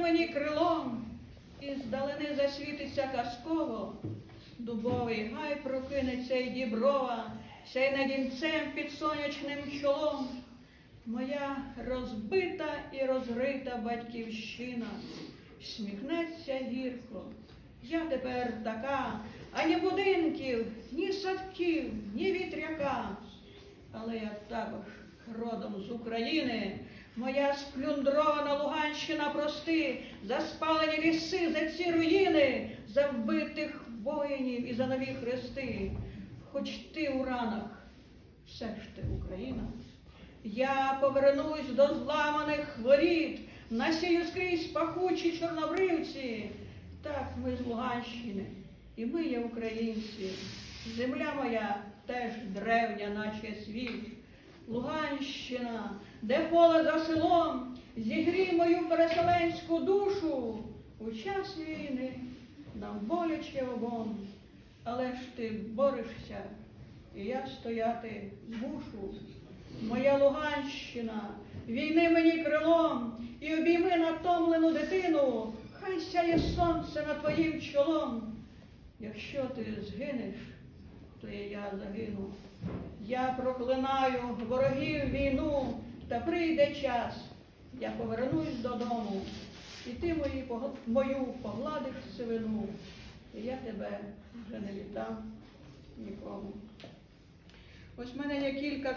мені крилом, і здалени засвітиться казково. Дубовий гай прокинеться і діброва, сяй над дінцем під сонячним чолом. Моя розбита і розрита батьківщина, сміхнеться гірко. Я тепер така, ані будинків, ні садків, ні вітряка. Але я також родом з України. Моя сплюндрована Луганщина прости, за спалені ліси, за ці руїни, за вбитих воїнів і за нові хрести. Хоч ти у ранах, все ж ти Україна. Я повернусь до зламаних воріт, насію скрізь пахучі чорнобривці. Так, ми з Луганщини, і ми є українці. Земля моя теж древня, наче світ. Луганщина, де поле за селом, зігрій мою переселенську душу. У час війни нам боляче обом, але ж ти борешся, і я стояти змушу. Моя Луганщина, війни мені крилом, і обійми натомлену дитину, хай сяє сонце над твоїм чолом. Якщо ти згинеш, то я загину. Я проклинаю ворогів війну, та прийде час, я повернусь додому, і ти мої, мою погладиш сивину, і я тебе вже не вітав нікому. Ось в мене є кілька